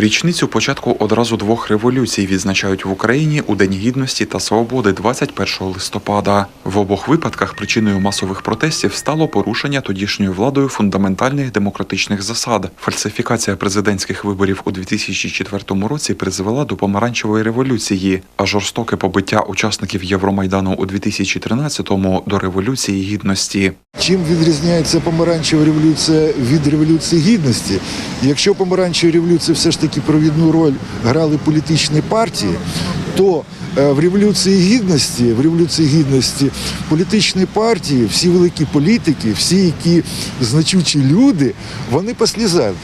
Річницю початку одразу двох революцій відзначають в Україні у День гідності та свободи 21 листопада. В обох випадках причиною масових протестів стало порушення тодішньою владою фундаментальних демократичних засад. Фальсифікація президентських виборів у 2004 році призвела до помаранчевої революції, а жорстоке побиття учасників Євромайдану у 2013-му до революції гідності. Чим відрізняється помаранчева революція від революції гідності? Якщо помаранчева революція все ж таки провідну роль грали політичні партії, то е, в революції гідності, в революції гідності політичні партії, всі великі політики, всі які значучі люди, вони послізали.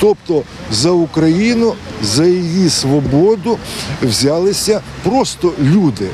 Тобто за Україну, за її свободу взялися просто люди.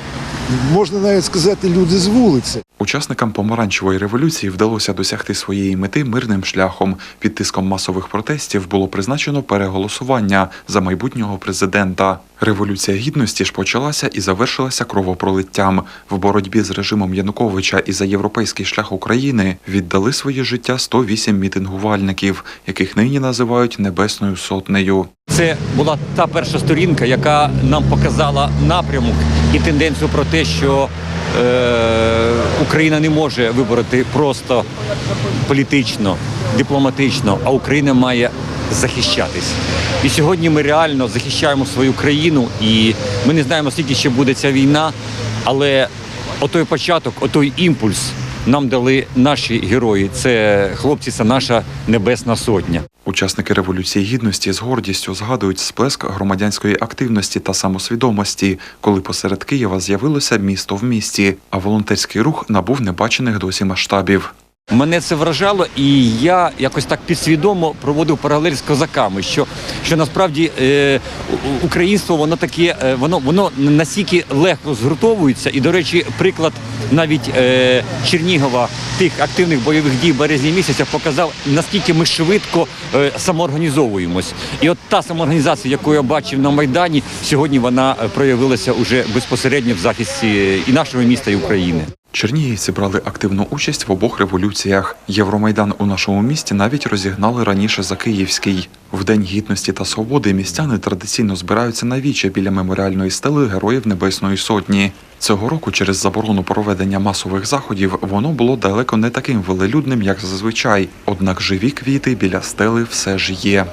Можна навіть сказати, люди з вулиці. Учасникам помаранчевої революції вдалося досягти своєї мети мирним шляхом. Під тиском масових протестів було призначено переголосування за майбутнього президента. Революція гідності ж почалася і завершилася кровопролиттям. В боротьбі з режимом Януковича і за європейський шлях України віддали своє життя 108 мітингувальників, яких нині називають Небесною сотнею. Це була та перша сторінка, яка нам показала напрямок і тенденцію про те, що е, Україна не може вибороти просто політично, дипломатично, а Україна має захищатись. І сьогодні ми реально захищаємо свою країну, і ми не знаємо, скільки ще буде ця війна, але отой початок, отой імпульс нам дали наші герої. Це хлопці, це наша небесна сотня. Учасники революції гідності з гордістю згадують сплеск громадянської активності та самосвідомості, коли посеред Києва з'явилося місто в місті, а волонтерський рух набув небачених досі масштабів. Мене це вражало, і я якось так підсвідомо проводив паралель з козаками. Що, що насправді е, українство воно таке, е, воно воно настільки легко згуртовується. І, до речі, приклад навіть е, Чернігова тих активних бойових дій березня місяця показав, наскільки ми швидко е, самоорганізовуємось. І от та самоорганізація, яку я бачив на Майдані, сьогодні вона е, проявилася уже безпосередньо в захисті е, і нашого міста, і України. Чернігівці брали активну участь в обох революціях. Євромайдан у нашому місті навіть розігнали раніше за Київський. В День гідності та свободи містяни традиційно збираються на віче біля меморіальної стели Героїв Небесної Сотні. Цього року через заборону проведення масових заходів воно було далеко не таким велелюдним, як зазвичай. Однак живі квіти біля стели все ж є.